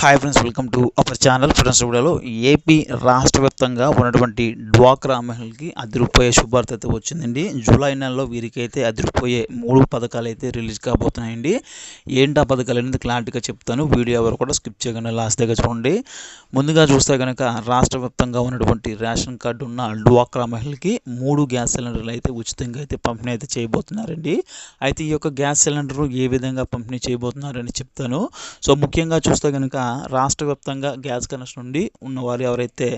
Hi friends welcome to our channel friends వీడియోలో AP రాష్ట్ర వ్యాప్తంగా ఉన్నటువంటి డ్వాక్రా మహిళలకి అదిరిపోయే శుభార్త అయితే వచ్చిందండి. జూలై నెలలో వీరికైతే అదిరిపోయే మూడు పథకాలు అయితే రిలీజ్ కాబోతున్నాయండి. ఏంటి ఆ పథకాలు అనేది క్లారిటీగా చెప్తాను. వీడియో ఎవరు కూడా స్కిప్ చేయకుండా లాస్ట్ దగ్గర చూడండి. ముందుగా చూస్తే కనుక రాష్ట్ర వ్యాప్తంగా ఉన్నటువంటి రేషన్ కార్డు ఉన్న డ్వాక్రా మహిళలకి మూడు గ్యాస్ సిలిండర్లు అయితే ఉచితంగా అయితే పంపిణీ అయితే చేయబోతున్నారండి. అయితే ఈ యొక్క గ్యాస్ సిలిండర్ ఏ విధంగా పంపిణీ చేయబోతున్నారని చెప్తాను. సో ముఖ్యంగా చూస్తే కనుక రాష్ట్ర వ్యాప్తంగా గ్యాస్ కనెక్షన్ ఉండి ఉన్నవారు ఎవరైతే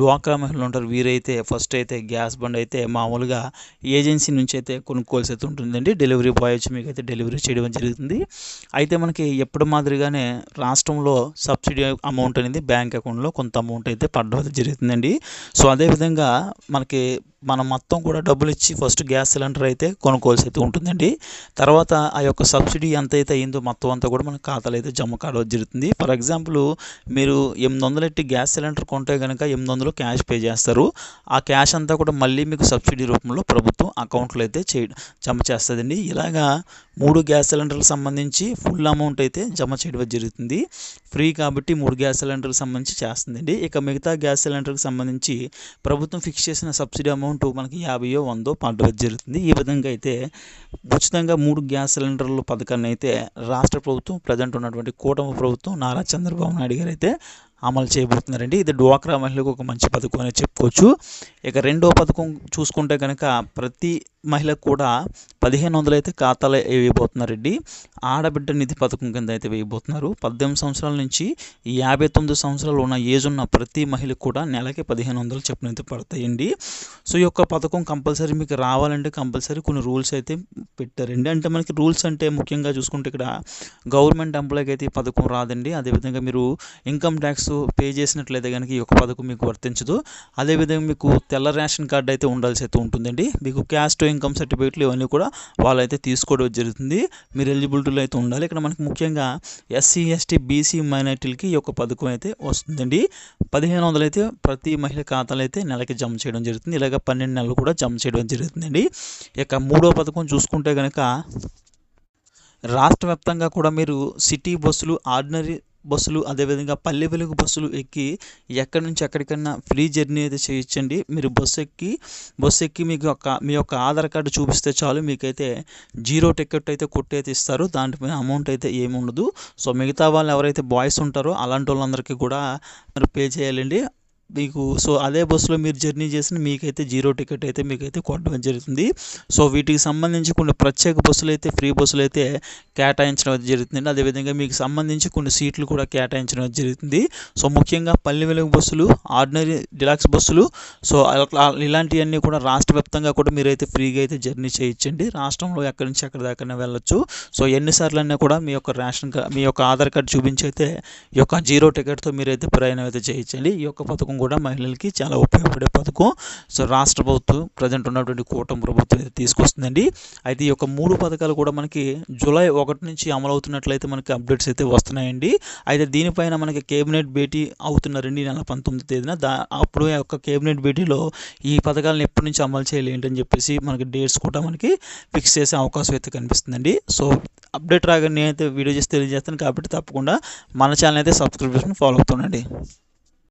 డ్వాక్రా మహిళలు ఉంటారు వీరైతే ఫస్ట్ అయితే గ్యాస్ బండ్ అయితే మామూలుగా ఏజెన్సీ నుంచి అయితే కొనుక్కోవాల్సి అయితే ఉంటుందండి. డెలివరీ బాయ్ వచ్చి మీకు అయితే డెలివరీ చేయడం జరుగుతుంది. అయితే మనకి ఎప్పుడు మాదిరిగానే రాష్ట్రంలో సబ్సిడీ అమౌంట్ అనేది బ్యాంక్ అకౌంట్లో కొంత అమౌంట్ అయితే పడడం జరుగుతుందండి. సో అదేవిధంగా మనకి మనం మొత్తం కూడా డబ్బులు ఇచ్చి ఫస్ట్ గ్యాస్ సిలిండర్ అయితే కొనుక్కోవాల్సి అయితే ఉంటుందండి. తర్వాత ఆ యొక్క సబ్సిడీ ఎంత అయితే అయిందో మొత్తం అంతా కూడా మన ఖాతాలో అయితే జమ కావడం జరుగుతుంది. ఫర్ ఎగ్జాంపుల్ మీరు ఎనిమిది వందలు ఎట్టి గ్యాస్ సిలిండర్ కొంటే కనుక ఎనిమిది వందలు క్యాష్ పే చేస్తారు. ఆ క్యాష్ అంతా కూడా మళ్ళీ మీకు సబ్సిడీ రూపంలో ప్రభుత్వం అకౌంట్లో అయితే చే జమ చేస్తుందండి. ఇలాగా మూడు గ్యాస్ సిలిండర్లకు సంబంధించి ఫుల్ అమౌంట్ అయితే జమ చేయడం జరుగుతుంది. ఫ్రీ కాబట్టి మూడు గ్యాస్ సిలిండర్కి సంబంధించి చేస్తుందండి. ఇక మిగతా గ్యాస్ సిలిండర్కి సంబంధించి ప్రభుత్వం ఫిక్స్ చేసిన సబ్సిడీ అమౌంట్ మనకి యాభైయో వందో పంపడం జరుగుతుంది. ఈ విధంగా అయితే ఉచితంగా మూడు గ్యాస్ సిలిండర్ల పథకాన్ని అయితే రాష్ట్ర ప్రభుత్వం ప్రజెంట్ ఉన్నటువంటి కూటమి ప్రభుత్వం నారా చంద్రబాబు నాయుడు గారు అయితే అమలు చేయబోతున్నారండి. ఇది డ్వాక్రా మహిళలకు ఒక మంచి పథకం అని చెప్పుకోవచ్చు. ఇక రెండో పథకం చూసుకుంటే కనుక ప్రతి మహిళకు కూడా పదిహేను వందలు అయితే ఖాతాలో వేయబోతున్నారండి ఆడబిడ్డ నిధి పథకం కింద అయితే వేయబోతున్నారు. పద్దెనిమిది సంవత్సరాల నుంచి యాభై తొమ్మిది సంవత్సరాలు ఉన్న ఏజ్ ఉన్న ప్రతి మహిళకు కూడా నెలకి పదిహేను వందలు చెప్పిన అయితే పడతాయండి. సో ఈ యొక్క పథకం కంపల్సరీ మీకు రావాలంటే కంపల్సరీ కొన్ని రూల్స్ అయితే పెట్టారండి. అంటే మనకి రూల్స్ అంటే ముఖ్యంగా చూసుకుంటే ఇక్కడ గవర్నమెంట్ ఎంప్లాయ్కి అయితే ఈ పథకం రాదండి. అదేవిధంగా మీరు ఇన్కమ్ ట్యాక్స్ పే చేసినట్లయితే కనుక ఈ యొక్క పథకం మీకు వర్తించదు. అదేవిధంగా మీకు తెల్ల రేషన్ కార్డు అయితే ఉండాల్సి అయితే ఉంటుందండి. మీకు క్యాస్ట్ ఇన్కమ్ సర్టిఫికేట్లు ఇవన్నీ కూడా వాళ్ళైతే తీసుకోవడం జరుగుతుంది. మీరు ఎలిజిబిలిటీలో అయితే ఉండాలి. ఇక్కడ మనకి ముఖ్యంగా ఎస్సీ ఎస్టీ బీసీ మైనార్టీలకి ఈ యొక్క పథకం అయితే వస్తుందండి. పదిహేను వందలు అయితే ప్రతి మహిళ ఖాతాలో అయితే నెలకి జమ చేయడం జరుగుతుంది. ఇలాగ పన్నెండు నెలలు కూడా జమ చేయడం జరుగుతుందండి. ఇక మూడో పథకం చూసుకుంటే కనుక రాష్ట్ర వ్యాప్తంగా కూడా మీరు సిటీ బస్సులు ఆర్డినరీ బస్సులు అదేవిధంగా పల్లె వెలుగు బస్సులు ఎక్కి ఎక్కడి నుంచి ఎక్కడికన్నా ఫ్రీ జర్నీ అయితే చేయొచ్చండి మీరు బస్సు ఎక్కి బస్సు ఎక్కి మీకు యొక్క మీ యొక్క ఆధార్ కార్డు చూపిస్తే చాలు. మీకైతే జీరో టికెట్ అయితే కొట్టేది ఇస్తారు. దాంట్లో అమౌంట్ అయితే ఏమి ఉండదు. సో మిగతా వాళ్ళు ఎవరైతే బాయ్స్ ఉంటారో అలాంటి వాళ్ళందరికీ కూడా మీరు పే చేయాలండి. మీకు సో అదే బస్సులో మీరు జర్నీ చేసిన మీకైతే జీరో టికెట్ అయితే మీకైతే కొట్టడం జరుగుతుంది. సో వీటికి సంబంధించి కొన్ని ప్రత్యేక బస్సులు అయితే ఫ్రీ బస్సులు అయితే కేటాయించడం అయితే జరుగుతుంది అదేవిధంగా మీకు సంబంధించి కొన్ని సీట్లు కూడా కేటాయించడం అయితే జరుగుతుంది. సో ముఖ్యంగా పల్లె వెలుగు బస్సులు ఆర్డినరీ డిలాక్స్ బస్సులు సో ఇలాంటివన్నీ కూడా రాష్ట్ర వ్యాప్తంగా కూడా మీరైతే ఫ్రీగా అయితే జర్నీ చేయొచ్చండి. రాష్ట్రంలో ఎక్కడి నుంచి ఎక్కడి దాకా వెళ్ళొచ్చు. సో ఎన్నిసార్లు అయినా కూడా మీ యొక్క రేషన్ కార్డ్ మీ యొక్క ఆధార్ కార్డు చూపించి అయితే ఈ యొక్క జీరో టికెట్తో మీరైతే ప్రయాణం అయితే చేయొచ్చండి. ఈ యొక్క పథకం కూడా మహిళలకి చాలా ఉపయోగపడే పథకం. సో రాష్ట్ర ప్రభుత్వం ప్రజెంట్ ఉన్నటువంటి కూటమి ప్రభుత్వం అయితే తీసుకొస్తుందండి. అయితే ఈ యొక్క మూడు పథకాలు కూడా మనకి జూలై ఒకటి నుంచి అమలు అవుతున్నట్లయితే మనకి అప్డేట్స్ అయితే వస్తున్నాయండి. అయితే దీనిపైన మనకి కేబినెట్ భేటీ అవుతున్నారండి రెండు నెల పంతొమ్మిది తేదీన దా అప్పుడు యొక్క కేబినెట్ భేటీలో ఈ పథకాలను ఎప్పటి నుంచి అమలు చేయాలి ఏంటని చెప్పేసి మనకి డేట్స్ కూడా మనకి ఫిక్స్ చేసే అవకాశం అయితే కనిపిస్తుందండి. సో అప్డేట్ రాగానే నేనైతే వీడియో చేసి తెలియజేస్తాను. కాబట్టి తప్పకుండా మన ఛానల్ అయితే సబ్స్క్రిప్షన్ ఫాలో అవుతుండండి.